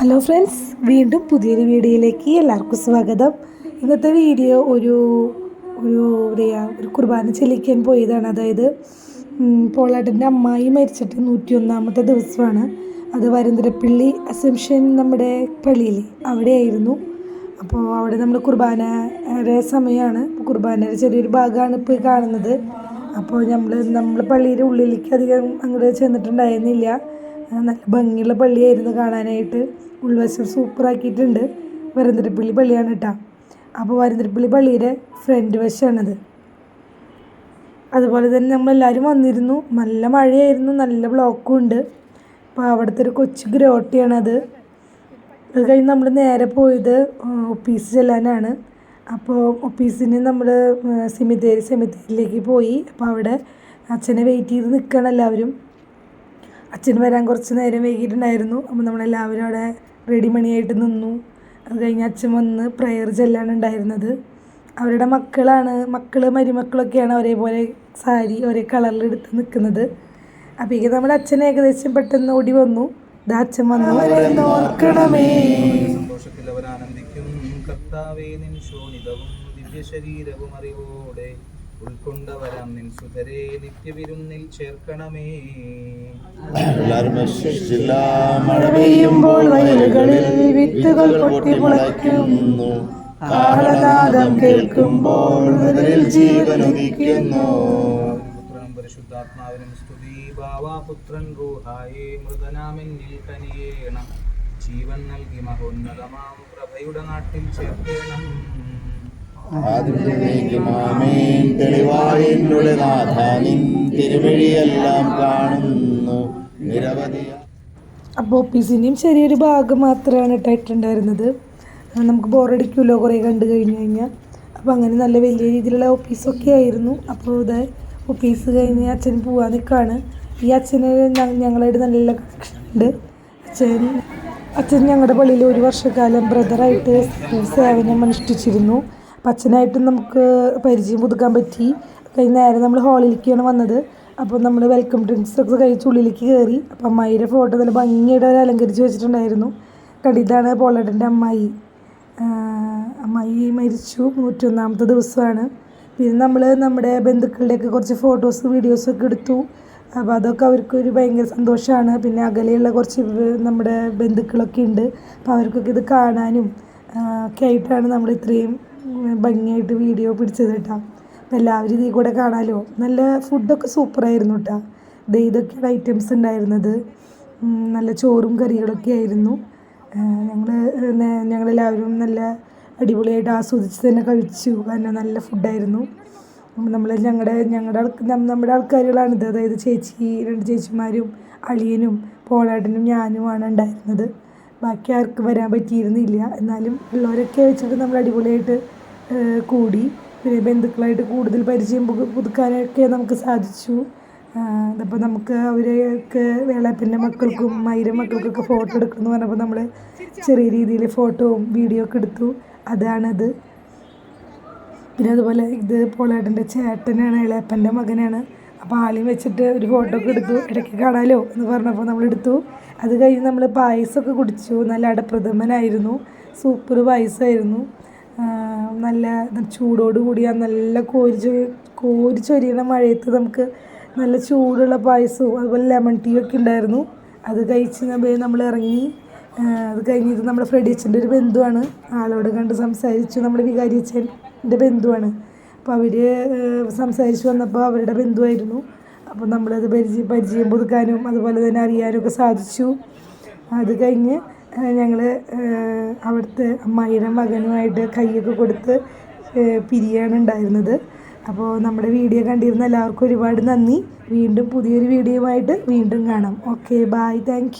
Hello friends വീണ്ടും പുതിയൊരു വീഡിയോയിലേക്ക് എല്ലാവർക്കും സ്വാഗതം. ഇന്നത്തെ വീഡിയോ ഒരു ഒരു എന്താ ഒരു കുർബാന ചെല്ലിക്കാൻ പോയതാണ്. അതായത് പോളാട്ടിന്റെ അമ്മായി മരിച്ചിട്ട് നൂറ്റി ഒന്നാമത്തെ ദിവസമാണ്. അത് വരന്തരപ്പള്ളി അസംഷൻ നമ്മുടെ പള്ളിയിൽ അവിടെയായിരുന്നു. അപ്പോൾ അവിടെ നമ്മൾ കുർബാനയുടെ സമയമാണ്. കുർബാനയുടെ ചെറിയൊരു ഭാഗമാണ് ഇപ്പോൾ കാണുന്നത്. അപ്പോൾ നമ്മൾ നമ്മൾ പള്ളിയുടെ ഉള്ളിലേക്ക് അധികം അങ്ങോട്ട് ചെന്നിട്ടുണ്ടായിരുന്നില്ല. നല്ല ഭംഗിയുള്ള പള്ളിയായിരുന്നു കാണാനായിട്ട്. ഉൾവശം സൂപ്പറാക്കിയിട്ടുണ്ട്. വരന്തരപ്പള്ളി പള്ളിയാണ് കേട്ടോ അപ്പോൾ വരന്തരപ്പള്ളി പള്ളിയുടെ ഫ്രണ്ട് വശമാണത് അതുപോലെ തന്നെ നമ്മളെല്ലാവരും വന്നിരുന്നു. നല്ല മഴയായിരുന്നു. നല്ല ബ്ലോക്കും ഉണ്ട്. അപ്പോൾ അവിടുത്തെ ഒരു കൊച്ചു ഗ്രോട്ടിയാണത്. അത് കഴിഞ്ഞ് നമ്മൾ നേരെ പോയത് ഒപ്പീസ് ചെല്ലാനാണ്. അപ്പോൾ ഒപ്പീസിന് നമ്മൾ സെമിത്തേരി സെമിത്തേരിയിലേക്ക് പോയി. അപ്പോൾ അവിടെ അച്ഛനെ വെയിറ്റ് ചെയ്ത് നിൽക്കണം എല്ലാവരും. അച്ഛൻ വരാൻ കുറച്ച് നേരം വൈകിട്ടുണ്ടായിരുന്നു. അപ്പോൾ നമ്മളെല്ലാവരും അവിടെ റെഡി മണിയായിട്ട് നിന്നു. അത് കഴിഞ്ഞ് അച്ഛൻ വന്ന് പ്രയർ ചെല്ലാണ് ഉണ്ടായിരുന്നത്. അവരുടെ മക്കളാണ് മക്കൾ മരുമക്കളൊക്കെയാണ് ഒരേപോലെ സാരി ഒരേ കളറിൽ എടുത്ത് നിൽക്കുന്നത്. അപ്പോഴേക്കും നമ്മുടെ അച്ഛൻ ഏകദേശം പെട്ടെന്ന് ഓടി വന്നു. ഇതാ അച്ഛൻ വന്നു. നോക്കണമേ സന്തോഷത്തിൽ അവർ ആനന്ദിക്കും കർത്താവേ നിൻ ശോണിതവും ദിവ്യശരീരവും അറിവോടെ. ഉൾക്കൊണ്ടവരാം നിൻ സുധരെ നിത്യവിരുന്നിൽ ചേർക്കണമേ. എല്ലാവരും മഴ പെയ്യുമ്പോൾ വയലുകളിൽ വിത്തുകൾ പൊട്ടി മുളയ്ക്കുന്നു. ആഹ്ലാദം കേൾക്കുമ്പോൾ അതിൽ ജീവൻ ഉദിക്കുന്നു. പരിശുദ്ധാത്മാവിനും സ്തുതി. ഭാവാപുത്രൻ റൂഹായേ മൃതനാമെന്നിൽ കനിയേണം. ജീവൻ നൽകി മഹോന്നതമാം പ്രഭയുടെ നാട്ടിൽ ചേർക്കേണം. ആദ്യം പിസിന്റെയും കാണുന്നു. നിരവധി ചെറിയൊരു ഭാഗം മാത്രമാണ് ഇട്ടിട്ടുണ്ടായിരുന്നത്. നമുക്ക് ബോറടിക്കുമല്ലോ കുറേ കണ്ടു കഴിഞ്ഞു കഴിഞ്ഞാൽ. അപ്പോൾ അങ്ങനെ നല്ല വലിയ രീതിയിലുള്ള ഓഫീസൊക്കെ ആയിരുന്നു. അപ്പോൾ ഇത് ഓഫീസ് കഴിഞ്ഞ് അച്ഛൻ പോവാൻ നിൽക്കുകയാണ്. ഈ അച്ഛന് ഞങ്ങളായിട്ട് നല്ല കണക്ഷൻ ഉണ്ട്. അച്ഛൻ അച്ഛൻ ഞങ്ങളുടെ പള്ളിയിൽ ഒരു വർഷക്കാലം ബ്രദറായിട്ട് സേവനം അനുഷ്ഠിച്ചിരുന്നു. അപ്പം നമുക്ക് പരിചയം പുതുക്കാൻ പറ്റി. കഴിഞ്ഞ നേരം നമ്മൾ ഹാളിലേക്കാണ് വന്നത്. അപ്പോൾ നമ്മൾ വെൽക്കം ഡ്രിങ്ക്സ് ഒക്കെ കഴിച്ച് ഉള്ളിലേക്ക് കയറി. അപ്പം അമ്മായിയുടെ ഫോട്ടോ നല്ല ഭംഗിയായിട്ട് അവർ അലങ്കരിച്ച് വെച്ചിട്ടുണ്ടായിരുന്നു. കണ്ടിതാണ് പോളേട്ടന്റെ അമ്മായി. അമ്മായി മരിച്ചു. നൂറ്റൊന്നാമത്തെ ദിവസമാണ്. പിന്നെ നമ്മൾ നമ്മുടെ ബന്ധുക്കളുടെയൊക്കെ കുറച്ച് ഫോട്ടോസ് വീഡിയോസൊക്കെ എടുത്തു. അപ്പോൾ അതൊക്കെ അവർക്ക് ഒരു ഭയങ്കര സന്തോഷമാണ്. പിന്നെ അകലെയുള്ള കുറച്ച് നമ്മുടെ ബന്ധുക്കളൊക്കെ ഉണ്ട്. അപ്പോൾ അവർക്കൊക്കെ ഇത് കാണാനും ഒക്കെ ആയിട്ടാണ് നമ്മൾ ഇത്രയും ഭംഗിയായിട്ട് വീഡിയോ പിടിച്ചത് കേട്ടോ അപ്പം എല്ലാവരും ഇതിൽ കൂടെ കാണാമല്ലോ നല്ല ഫുഡൊക്കെ സൂപ്പറായിരുന്നു കേട്ടോ ദേ ഇതൊക്കെയാണ് ഐറ്റംസ് ഉണ്ടായിരുന്നത്. നല്ല ചോറും കറികളൊക്കെ ആയിരുന്നു. ഞങ്ങൾ ഞങ്ങളെല്ലാവരും നല്ല അടിപൊളിയായിട്ട് ആസ്വദിച്ച് തന്നെ കഴിച്ചു. കാരണം നല്ല ഫുഡായിരുന്നു നമ്മൾ ഞങ്ങളുടെ ഞങ്ങളുടെ നമ്മുടെ ആൾക്കാരുകളാണിത്. അതായത് ചേച്ചി രണ്ട് ചേച്ചിമാരും അളിയനും പോളാട്ടനും ഞാനുമാണ് ഉണ്ടായിരുന്നത്. ബാക്കി ആർക്കും വരാൻ പറ്റിയിരുന്നില്ല. എന്നാലും ഉള്ളവരൊക്കെ വെച്ചിട്ട് നമ്മൾ അടിപൊളിയായിട്ട് കൂടി. പിന്നെ ബന്ധുക്കളായിട്ട് കൂടുതൽ പരിചയം പുതു- പുതുക്കാനൊക്കെ നമുക്ക് സാധിച്ചു. അപ്പോൾ നമുക്ക് അവരൊക്കെ വേളാപ്പിന്റെ മക്കൾക്കും മൈര മക്കൾക്കൊക്കെ ഫോട്ടോ എടുക്കണമെന്ന് പറഞ്ഞപ്പോൾ നമ്മൾ ചെറിയ രീതിയിൽ ഫോട്ടോവും വീഡിയോ ഒക്കെ എടുത്തു. അതാണത്. പിന്നെ അതുപോലെ ഇത് പോളേട്ടന്റെ ചേട്ടനാണ് ഇളയപ്പന്റെ മകനാണ്. അപ്പോൾ ആളെയും വെച്ചിട്ട് ഒരു ഫോട്ടോ ഒക്കെ എടുത്തു. ഇടയ്ക്ക് കാണാലോ എന്ന് പറഞ്ഞപ്പോൾ നമ്മൾ എടുത്തു. അത് കഴിഞ്ഞ് നമ്മൾ പായസമൊക്കെ കുടിച്ചു. നല്ല അടപ്രഥമനായിരുന്നു. സൂപ്പർ പായസമായിരുന്നു നല്ല ചൂടോട് കൂടിയ നല്ല കോരി കോരിച്ചൊരിയുന്ന മഴയത്ത് നമുക്ക് നല്ല ചൂടുള്ള പായസവും അതുപോലെ ലെമൺ ടീ ഒക്കെ ഉണ്ടായിരുന്നു. അത് കഴിച്ച് നമ്മൾ ഇറങ്ങി അത് കഴിഞ്ഞിട്ട് നമ്മുടെ ഫ്രെഡി അച്ഛന്റെ ഒരു ബന്ധുവാണ്. ആളോട് കണ്ട് സംസാരിച്ചു. നമ്മുടെ വികാരി അച്ഛന്റെ ബന്ധുവാണ്. അപ്പോൾ അവർ സംസാരിച്ച് വന്നപ്പോൾ അവരുടെ ബന്ധുവായിരുന്നു. അപ്പോൾ നമ്മളത് പരിചയം പരിചയം പുതുക്കാനും അതുപോലെ തന്നെ അറിയാനും ഒക്കെ സാധിച്ചു. അത് കഴിഞ്ഞ് ഞങ്ങൾ അവിടുത്തെ അമ്മായിയുടെ മകനുമായിട്ട് കൈയൊക്കെ കൊടുത്ത് പിരിയാണ് ഉണ്ടായിരുന്നത്. അപ്പോൾ നമ്മുടെ വീഡിയോ കണ്ടിരുന്ന എല്ലാവർക്കും ഒരുപാട് നന്ദി. വീണ്ടും പുതിയൊരു വീഡിയോയുമായിട്ട് വീണ്ടും കാണാം. Okay bye thank